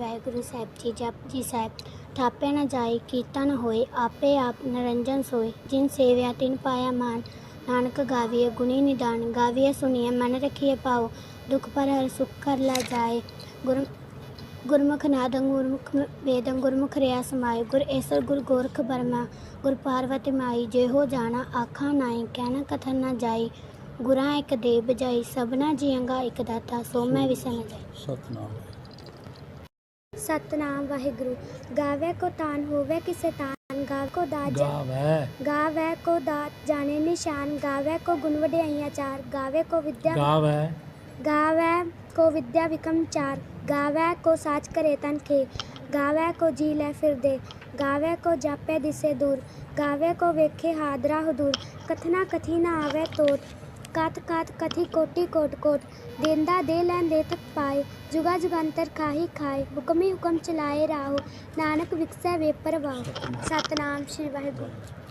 ਵਾਹਿਗੁਰੂ ਸਾਹਿਬ ਜੀ, ਜਪ ਜੀ ਸਾਹਿਬ ਥਾਪੇ ਨਾ ਜਾਏ ਕੀਤਾ ਨ ਹੋਏ, ਆਪੇ ਆਪ ਨਰੰਜਨ ਸੋਏ। ਜਿਨ ਸੇਵਿਆ ਤਿਨ ਪਾਇਆ ਮਾਨ, ਨਾਨਕ ਗਾਵੀਏ ਗੁਣੀ ਨਿਦਾਨ ਗਾਵੀਏ ਸੁਣੀਏ ਮਨ ਰਖੀਏ ਪਾਓ ਦੁਖ ਪਰ ਹਰ ਸੁਖ ਕਰ ਲਾ ਜਾਏ। ਗੁਰ, ਗੁਰਮੁਖ ਨਾਦੰ ਗੁਰਮੁਖ ਵੇਦੰ ਗੁਰਮੁਖ ਰਿਆ ਸਮਾਏ, ਗੁਰ ਏਸਰ ਗੁਰ ਗੋਰਖ ਬਰਮਾ, ਗੁਰ ਪਾਰਵਤੀ ਮਾਈ, ਜਿਹੋ ਜਾਣਾ ਆਖਾਂ ਨਾਈ ਕਹਿਣਾ ਕਥਨ ਨਾ ਜਾਈ। ਗੁਰਾਂ ਇੱਕ ਦੇ ਬਜਾਈ ਸਭਨਾ ਜੀਆਂਗਾ ਇੱਕ ਦਾਤਾ, ਸੋ ਮੈਂ ਵਿਸਨ ਜਾਈ। ਸਤਨਾਮ। ਸਤਨਾਮ ਵਾਹਿਗੁਰੂ ਗਾਵੇ ਕੋ ਤਾਨ ਹੋਵੇ ਕਿਸੇ ਤਾਨ ਗਾਵੇ ਕੋ ਦਾਤ ਜਾ- ਗਾਵੈ ਗਾਵੇ ਕੋ ਦਾਤ ਜਾਣੇ ਨਿਸ਼ਾਨ ਗਾਵੇ ਕੋ ਗੁਣ ਵਡਿਆਈਆਂ ਚਾਰ ਗਾਵੇ ਕੋ ਵਿਦਿਆ ਗਾਵੈ ਗਾਵੇ ਕੋ ਵਿਦਿਆ ਵਿਕਮ ਚਾਰ ਗਾਵੇ ਕੋ ਸਾਚ ਕਰੇ ਤਨ ਖੇ ਗਾਵੇ ਕੋ ਜੀ ਲੈ ਫਿਰਦੇ ਗਾਵੇ ਕੋ ਜਾਪੇ ਦਿਸੇ ਦੂਰ ਗਾਵੇ ਕੋ ਵੇਖੇ ਹਾਦਰਾ ਹਦੂਰ ਕਥਨਾ ਕਥੀ ਨਾ ਆਵੇ ਤੋਟ ਕਤ ਕਾਤ ਕਥੀ ਕੋਟੀ ਕੋਟ ਕੋਟ। ਦੇਂਦਾ ਦੇ ਲੈਣ ਦੇ ਤਕ ਪਾਏ। ਜੁਗਾ ਜੁਗੰਤਰ ਖਾਹੀ ਖਾਏ। ਹੁਕਮੀ ਹੁਕਮ ਚਲਾਏ ਰਾਹੋ। ਨਾਨਕ ਵਿਕਸੈ ਵੇ ਪਰਵਾਹ ਸਤਨਾਮ ਸ੍ਰੀ ਵਾਹਿਗੁਰੂ।